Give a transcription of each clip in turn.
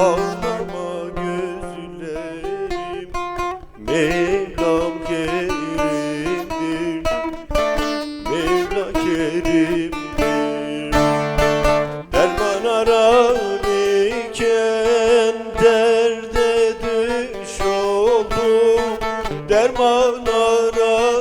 Ağlama gözlerim Mevlam kerimdir Mevla kerimdir. Derman arar iken Derde düş oldum. Derman arar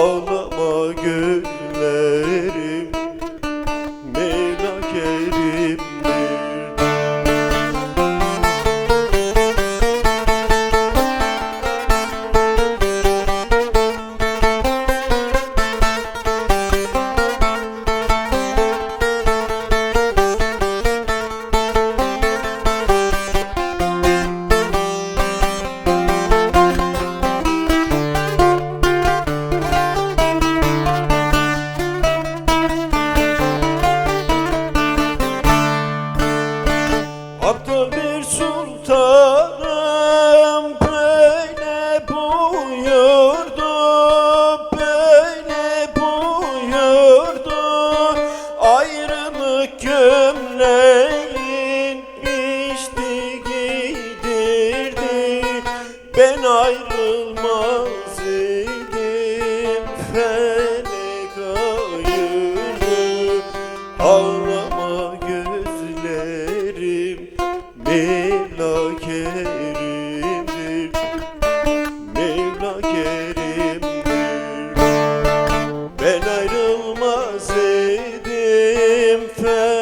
Ağlama gömleğin içti giydirdi Ben ayrılmaz idim. Felek ayırdı Ağlama gözlerim. Mevla Kerim'dir Mevla Kerim'dir Ben ayrılmaz idim. Felek